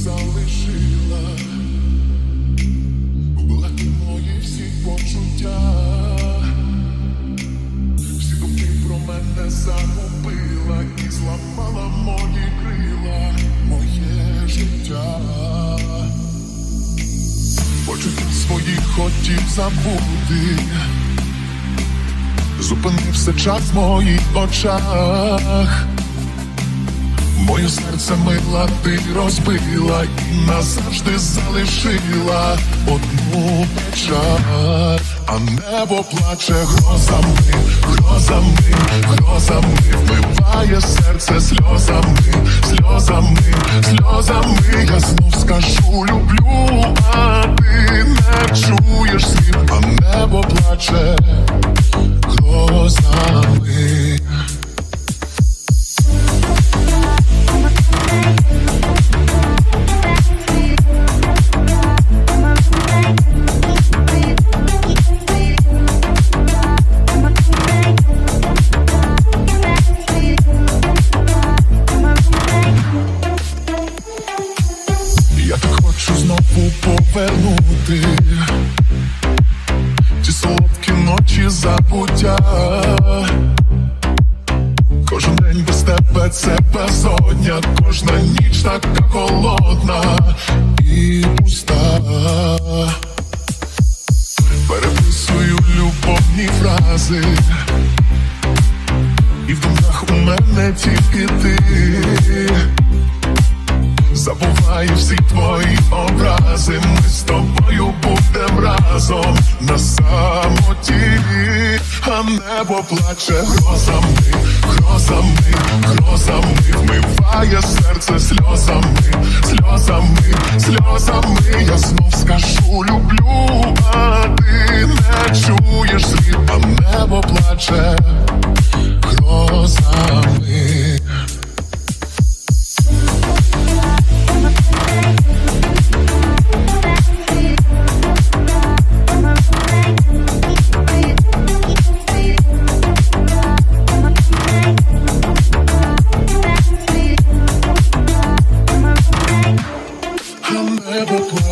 залишила, була ти мої всі почуття, всі думки про мене загубила і зламала мої крила, моє життя. Почуття своїх хотів забути. Зупинився час в моїх очах. Моє серце мила ти розбила і назавжди залишила одну печаль, а небо плаче грозами, грозами, грозами, вмиває серце сльозами, сльозами, сльозами. Я знов скажу люблю, знову повернути ті солодкі ночі забуття. Кожен день без тебе це безодня, кожна ніч така холодна і пуста. Переписую любовні фрази, і в думках у мене тільки ти. Забуваю всі твої образи, небо плаче грозами, грозами, грозами, вмиває серце сльозами, сльозами, сльозами. Я знов скажу люблю, а ти не чуєш світ, а небо плаче